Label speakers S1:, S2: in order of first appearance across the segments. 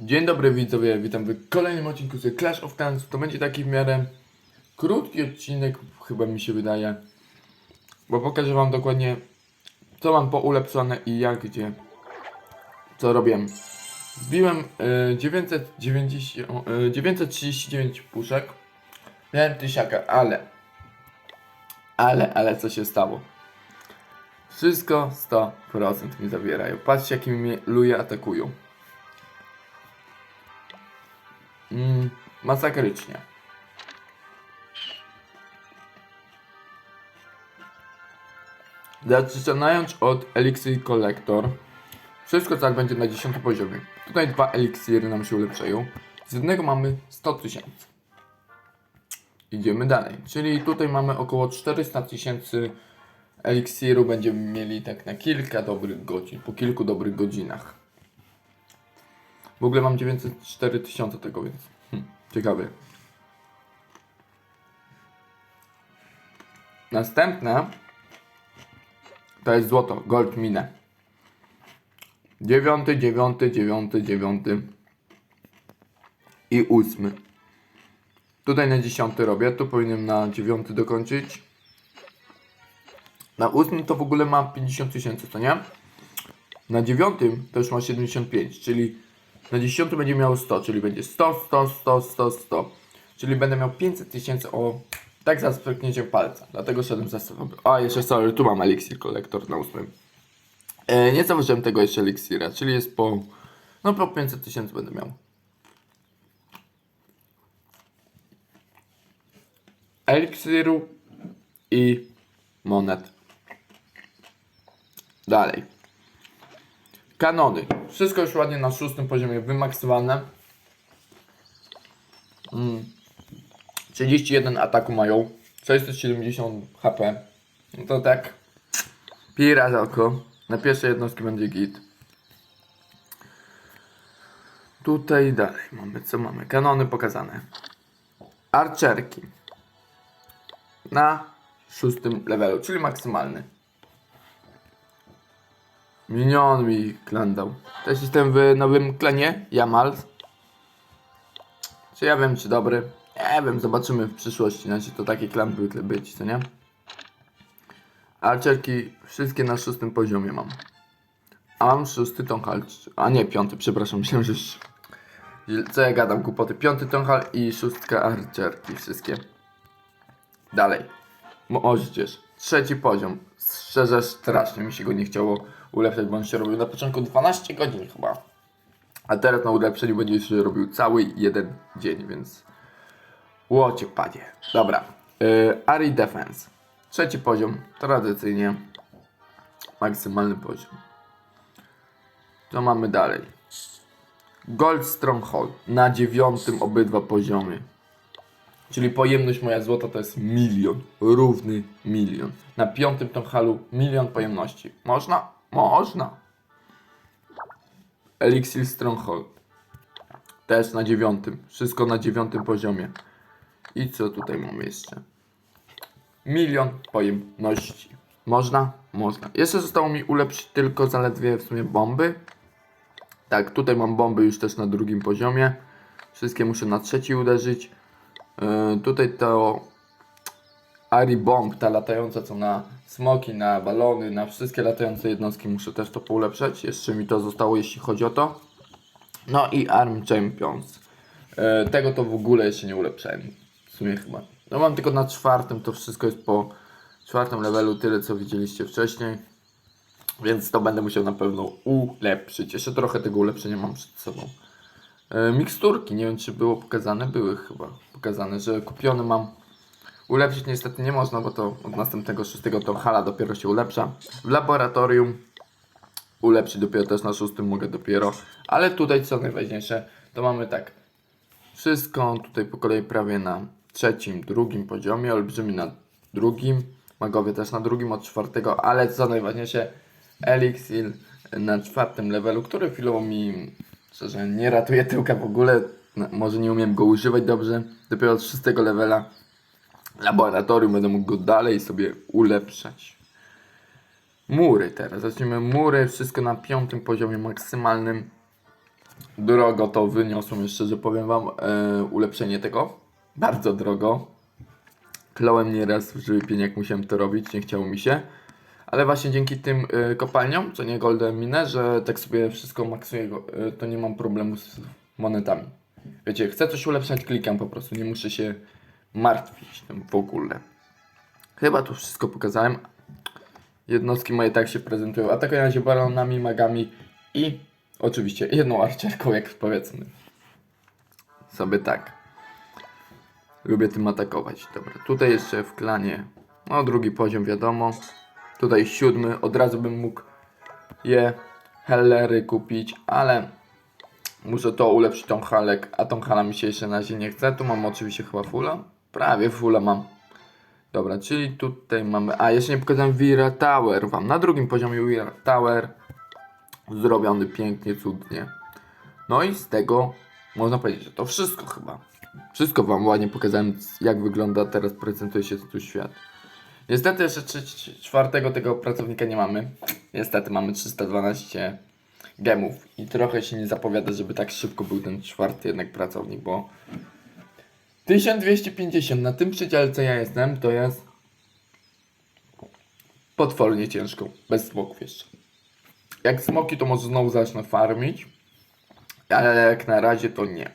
S1: Dzień dobry widzowie, witam w kolejnym odcinku z Clash of Clans. To będzie taki w miarę krótki odcinek, chyba mi się wydaje, bo pokażę wam dokładnie co mam poulepszone i jak, gdzie, co robię. Wbiłem y, 990, y, 939 puszek, miałem tysiaka, ale, ale, ale co się stało? Wszystko 100% mi zabierają. Patrzcie jakimi mnie luje atakują. Mm, masakrycznie. Zaczynając od Elixir Collector. Wszystko tak będzie na 10 poziomie. Tutaj dwa eliksiry nam się ulepszają. Z jednego mamy 100 tysięcy. Idziemy dalej. Czyli tutaj mamy około 400 tysięcy eliksiru. Będziemy mieli tak na kilka dobrych godzin. Po kilku dobrych godzinach. W ogóle mam 904 tysiące tego, więc hm, ciekawe. Następne to jest złoto, gold mine. Dziewiąty, dziewiąty, dziewiąty, dziewiąty i ósmy. Tutaj na dziesiąty robię, tu powinienem na dziewiąty dokończyć. Na ósmym to w ogóle ma 50 tysięcy, to nie? Na dziewiątym to już ma 75, czyli na dziesiątym będzie miał 100, czyli będzie 100, 100, 100, 100, 100. Czyli będę miał 500 tysięcy o tak za sprzęgnięciem palca. Dlatego szedłem za sobą. A, jeszcze sorry, tu mam eliksir kolektor na ósmym. E, nie zauważyłem tego jeszcze eliksira, czyli jest po... No po 500 tysięcy będę miał. Eliksiru i monet. Dalej. Kanony. Wszystko już ładnie na szóstym poziomie wymaksowane. Mm. 31 ataku mają. 670 HP. No to tak. Pira za oko. Na pierwszej jednostki będzie git. Tutaj dalej mamy, co mamy? Kanony pokazane. Archerki. Na szóstym levelu, czyli maksymalny. Minion mi klan dał. Też jestem w nowym klanie, Jamal. Czy ja wiem, czy dobry? Nie wiem, zobaczymy w przyszłości. Znaczy, to taki klan by być, co nie? Archerki wszystkie na szóstym poziomie mam. A mam szósty tonhal. A nie, piąty, przepraszam, myślałem, że. Co ja gadam, głupoty. Piąty tonhal i szóstka archerki, wszystkie. Dalej. Moździerz. Trzeci poziom. Szczerze, strasznie mi się go nie chciało ulepszać, bo on się robił na początku 12 godzin chyba. A teraz na ulepszeniu będzie się robił cały jeden dzień, więc... Łocie panie. Dobra. Yy, Ari Defense. Trzeci poziom. Tradycyjnie. Maksymalny poziom. Co mamy dalej? Gold Stronghold. Na dziewiątym obydwa poziomie. Czyli pojemność moja złota to jest milion. Równy milion. Na piątym tą halu milion pojemności. Można? Można. Elixir Stronghold. Też na dziewiątym. Wszystko na dziewiątym poziomie. I co tutaj mamy jeszcze? Milion pojemności. Można? Można. Jeszcze zostało mi ulepszyć tylko zaledwie w sumie bomby. Tak, tutaj mam bomby już też na drugim poziomie. Wszystkie muszę na trzeci uderzyć. Yy, tutaj to Ari Bomb, ta latająca co na smoki, na balony, na wszystkie latające jednostki muszę też to poulepszać. Jeszcze mi to zostało jeśli chodzi o to. No i Arm Champions. Yy, tego to w ogóle jeszcze nie ulepszałem. W sumie chyba. No mam tylko na czwartym, to wszystko jest po czwartym levelu, tyle co widzieliście wcześniej. Więc to będę musiał na pewno ulepszyć. Jeszcze trochę tego ulepszenia mam przed sobą. E, miksturki, nie wiem czy było pokazane, były chyba pokazane, że kupione mam. Ulepszyć niestety nie można, bo to od następnego szóstego to hala dopiero się ulepsza. W laboratorium ulepszyć dopiero też na szóstym mogę dopiero. Ale tutaj co najważniejsze, to mamy tak. Wszystko tutaj po kolei prawie na trzecim, drugim poziomie, olbrzymi na drugim, magowie też na drugim od czwartego, ale co najważniejsze, Elixir na czwartym levelu, który chwilowo mi szczerze nie ratuje tyłka w ogóle, no, może nie umiem go używać dobrze, dopiero od szóstego levela laboratorium będę mógł go dalej sobie ulepszać. Mury teraz, zacznijmy mury, wszystko na piątym poziomie maksymalnym. Drogo to wyniosło jeszcze, że powiem wam, e, ulepszenie tego. Bardzo drogo. Kląłem nieraz w żywy pień, jak musiałem to robić, nie chciało mi się. Ale właśnie dzięki tym e, kopalniom, co nie Golden Mine, że tak sobie wszystko maksuję, e, to nie mam problemu z monetami. Wiecie, chcę coś ulepszać, klikam po prostu, nie muszę się martwić tym w ogóle. Chyba tu wszystko pokazałem. Jednostki moje tak się prezentują. Atakują się baronami, magami i oczywiście jedną arcierką, jak powiedzmy. Sobie tak. Lubię tym atakować. Dobra, tutaj jeszcze w klanie. No, drugi poziom, wiadomo. Tutaj siódmy. Od razu bym mógł je hellery kupić, ale muszę to ulepszyć tą halek, a tą hala mi się jeszcze na razie nie chce. Tu mam oczywiście chyba fulla. Prawie fulla mam. Dobra, czyli tutaj mamy. A jeszcze nie pokazałem Vira Tower wam. Na drugim poziomie Vira Tower. Zrobiony pięknie, cudnie. No i z tego można powiedzieć, że to wszystko chyba. Wszystko wam ładnie pokazałem, jak wygląda teraz, prezentuje się tu świat. Niestety jeszcze czwartego tego pracownika nie mamy. Niestety mamy 312 gemów i trochę się nie zapowiada, żeby tak szybko był ten czwarty jednak pracownik, bo 1250 na tym przedziale co ja jestem, to jest potwornie ciężko, bez smoków jeszcze. Jak smoki to może znowu zacznę farmić, ale jak na razie to nie.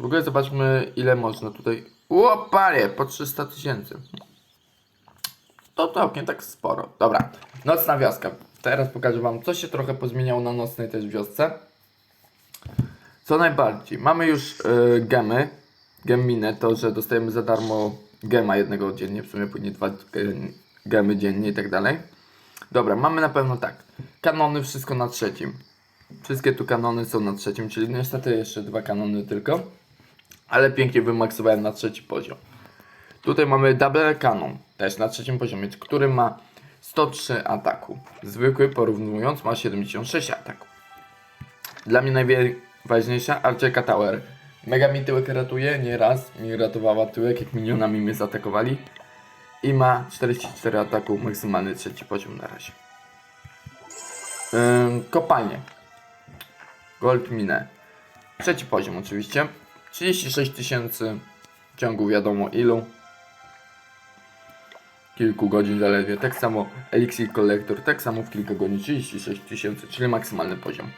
S1: W ogóle zobaczmy ile można tutaj... Łopanie, po 300 tysięcy. To całkiem tak sporo. Dobra, nocna wioska. Teraz pokażę wam, co się trochę pozmieniało na nocnej też wiosce. Co najbardziej, mamy już y, gemy, gemminę, to że dostajemy za darmo gema jednego dziennie, w sumie później dwa ge- gemy dziennie i tak dalej. Dobra, mamy na pewno tak, kanony wszystko na trzecim. Wszystkie tu kanony są na trzecim, czyli niestety jeszcze dwa kanony tylko. Ale pięknie wymaksowałem na trzeci poziom. Tutaj mamy Double Cannon, też na trzecim poziomie, który ma 103 ataku. Zwykły porównując ma 76 ataku. Dla mnie najważniejsza Archerka Tower. Mega mi tyłek ratuje, nieraz mi ratowała tyłek, jak minionami mnie zaatakowali. I ma 44 ataku, maksymalny trzeci poziom na razie. Ym, kopalnie. Gold Mine. Trzeci poziom oczywiście. 36 tysięcy w ciągu wiadomo ilu. Kilku godzin zaledwie. Tak samo Elixir Collector, tak samo w kilka godzin 36 tysięcy, czyli maksymalny poziom.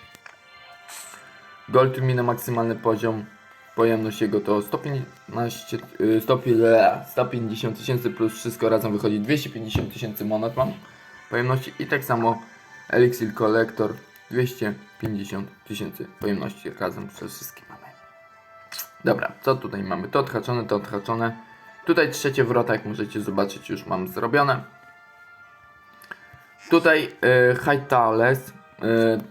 S1: Gold Mine maksymalny poziom. Pojemność jego to 115, y, 100 150 tysięcy plus wszystko razem wychodzi 250 tysięcy monet mam pojemności i tak samo Elixir Collector 250 tysięcy pojemności razem przez wszystkie mamy. Dobra, co tutaj mamy? To odhaczone, to odhaczone. Tutaj trzecie wrota, jak możecie zobaczyć, już mam zrobione. Tutaj y, High Towers,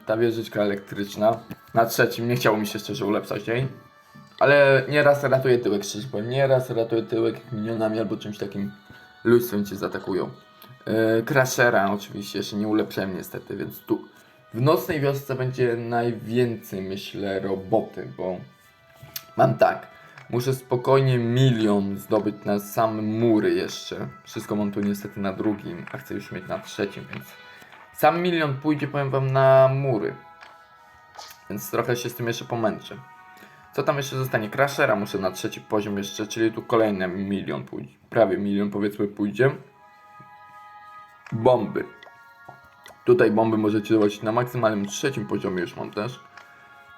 S1: ta wieżyczka elektryczna. Na trzecim nie chciało mi się szczerze ulepszać jej. Ale nieraz ratuje tyłek, powiem. Nieraz ratuje tyłek minionami albo czymś takim ludztwem cię zaatakują. Yy, Crashera oczywiście jeszcze nie ulepszyłem niestety, więc tu w nocnej wiosce będzie najwięcej myślę roboty, bo mam tak. Muszę spokojnie milion zdobyć na same mury jeszcze. Wszystko mam tu niestety na drugim, a chcę już mieć na trzecim, więc sam milion pójdzie powiem wam na mury. Więc trochę się z tym jeszcze pomęczę. Co tam jeszcze zostanie? Crashera muszę na trzeci poziom jeszcze, czyli tu kolejny milion pójdzie. Prawie milion powiedzmy pójdzie. Bomby. Tutaj bomby możecie zobaczyć na maksymalnym trzecim poziomie już mam też.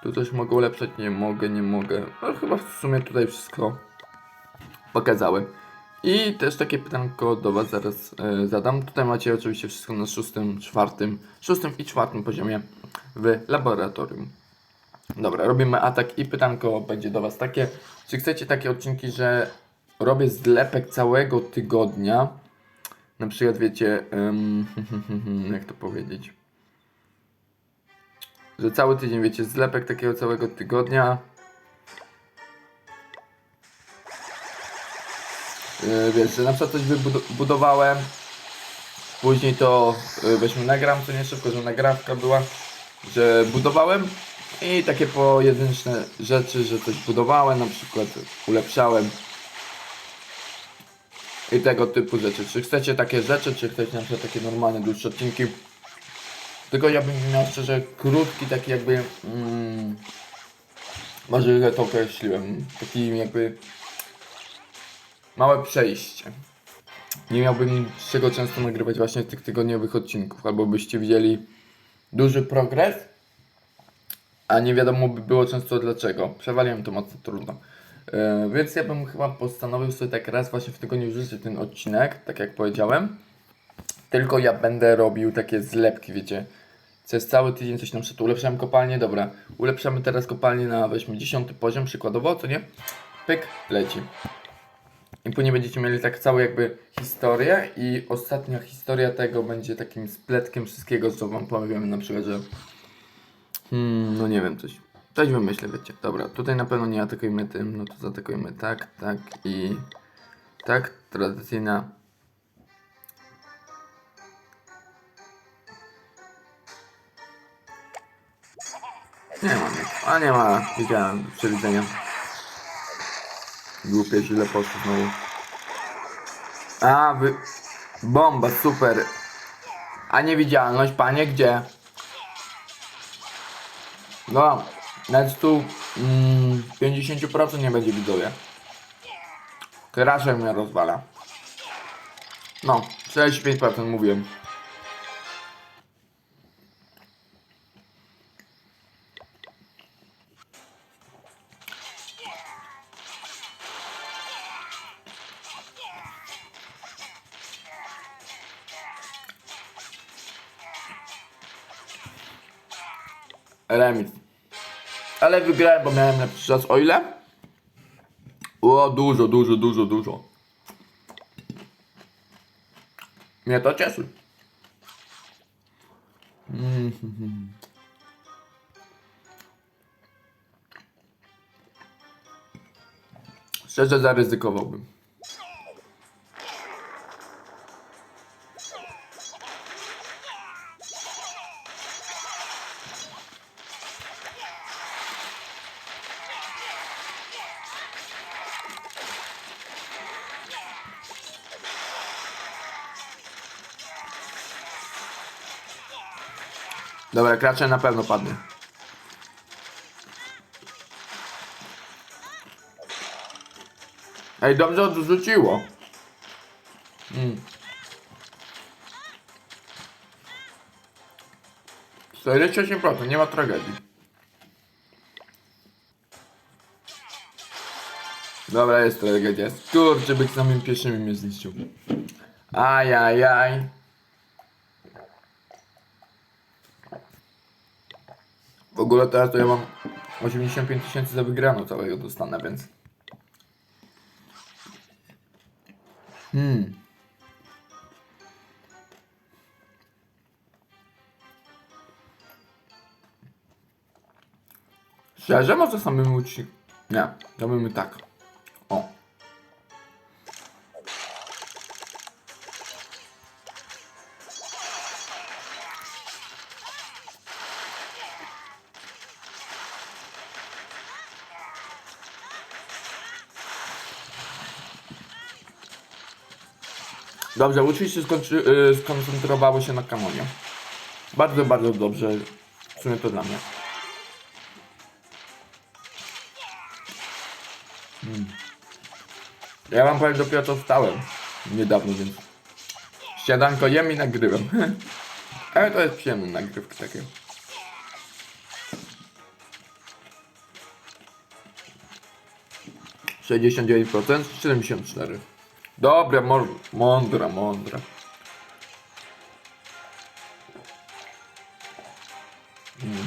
S1: Tu coś mogę ulepszać? Nie mogę, nie mogę. No chyba w sumie tutaj wszystko pokazałem. I też takie pytanko do Was zaraz e, zadam. Tutaj macie oczywiście wszystko na szóstym, czwartym, szóstym i czwartym poziomie w laboratorium. Dobra, robimy atak i pytanko będzie do Was takie. Czy chcecie takie odcinki, że robię zlepek całego tygodnia? Na przykład wiecie, ym, jak to powiedzieć? Że cały tydzień wiecie, zlepek takiego całego tygodnia. Yy, wiesz, że na przykład coś wybudowałem, później to yy, weźmy nagram, co nie szybko, że nagrawka była, że budowałem i takie pojedyncze rzeczy, że coś budowałem, na przykład ulepszałem i tego typu rzeczy. Czy chcecie takie rzeczy, czy chcecie na przykład takie normalne, dłuższe odcinki? Tylko ja bym miał szczerze krótki, taki jakby mm, Może źle to określiłem. Taki jakby małe przejście. Nie miałbym z czego często nagrywać właśnie tych tygodniowych odcinków, albo byście widzieli duży progres, a nie wiadomo by było często dlaczego. Przewaliłem to mocno trudno. Yy, więc ja bym chyba postanowił sobie tak raz właśnie w tygodniu wrzucić ten odcinek, tak jak powiedziałem. Tylko ja będę robił takie zlepki, wiecie. Przez cały tydzień coś na przykład ulepszałem kopalnię, dobra. Ulepszamy teraz kopalnię na weźmy 10 poziom przykładowo, co nie? Pyk, leci. I później będziecie mieli tak całą jakby historię i ostatnia historia tego będzie takim spletkiem wszystkiego, co wam powiem na przykład, że hmm, no nie wiem, coś, coś wymyślę, wiecie. Dobra, tutaj na pewno nie atakujemy tym, no to zaatakujemy tak, tak i tak, tradycyjna Nie ma. A nie ma, widziałem, przewidzenia. Głupie, źle poszło znowu. A, wy... Bomba, super. A niewidzialność, panie, gdzie? No, nawet tu mm, 50% nie będzie widzowie. Crasher mnie rozwala. No, 45% mówiłem. Remis. Ale wygrałem, bo miałem lepszy czas. O ile? O, dużo, dużo, dużo, dużo. Mnie to cieszy. Szczerze zaryzykowałbym. Dobra, kracze na pewno padnie. Ej, dobrze odrzuciło. Mm. 48%, nie ma tragedii. Dobra, jest tragedia. Kurczę, być samym pierwszym mnie zniszczył. Ajajaj. W ogóle teraz to ja mam 85 tysięcy za wygraną całego dostanę, więc... Hmm. Szczerze, może samemu ci... Nie, robimy tak. Dobrze, oczywiście skończy, y, skoncentrowało się na kamonie. Bardzo, bardzo dobrze. W sumie to dla mnie. Mm. Ja wam powiem, dopiero co wstałem. Niedawno, więc... Śniadanko jem i nagrywam. Ale to jest przyjemny nagrywka takie. Sześćdziesiąt dziewięć procent, siedemdziesiąt cztery. Dobra, mądra, mądra. Mm.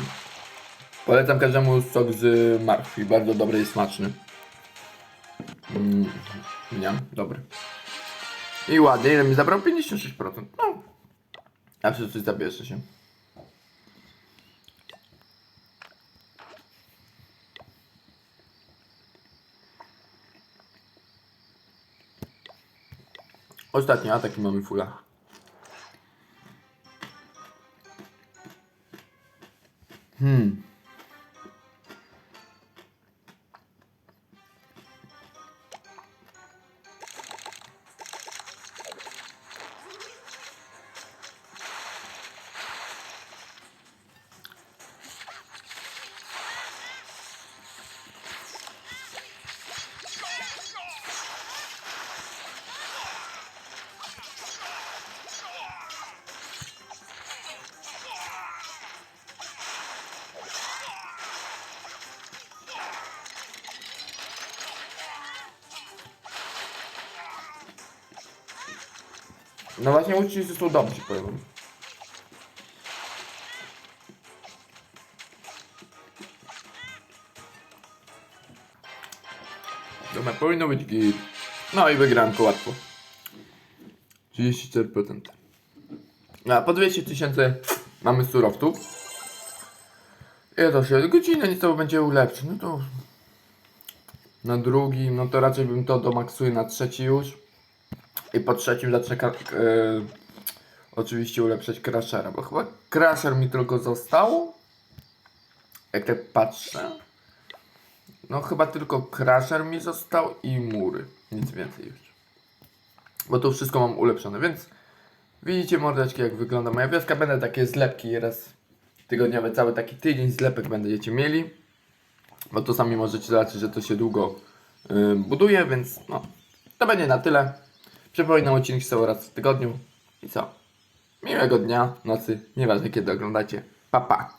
S1: Polecam każdemu sok z martwi, bardzo dobry i smaczny. Mm. Nie, dobry. I ładnie, ile mi zabrał? 56%. No. A wszyscy zabierze się. Ostatni atak i mamy fula. Hmm. No właśnie ucznicy są dobrzy, powiem wam. Dobra, powinno być git. No i wygrałem to łatwo. 34%. A po 200 tysięcy mamy surowców. I to się godzinę nieco będzie ulepszy. No to na drugim, no to raczej bym to domaksuję na trzeci już. I po trzecim zacznę e, oczywiście ulepszać Crashera, bo chyba Crasher mi tylko został. Jak tak patrzę. No chyba tylko Crasher mi został i mury. Nic więcej już. Bo to wszystko mam ulepszone, więc widzicie mordeczki jak wygląda moja wioska. Będę takie zlepki raz tygodniowe, cały taki tydzień zlepek będziecie mieli. Bo to sami możecie zobaczyć, że to się długo y, buduje, więc no, to będzie na tyle. Przypominam, odcinki są raz w tygodniu. I co? Miłego dnia, nocy, nieważne kiedy oglądacie. Pa, pa.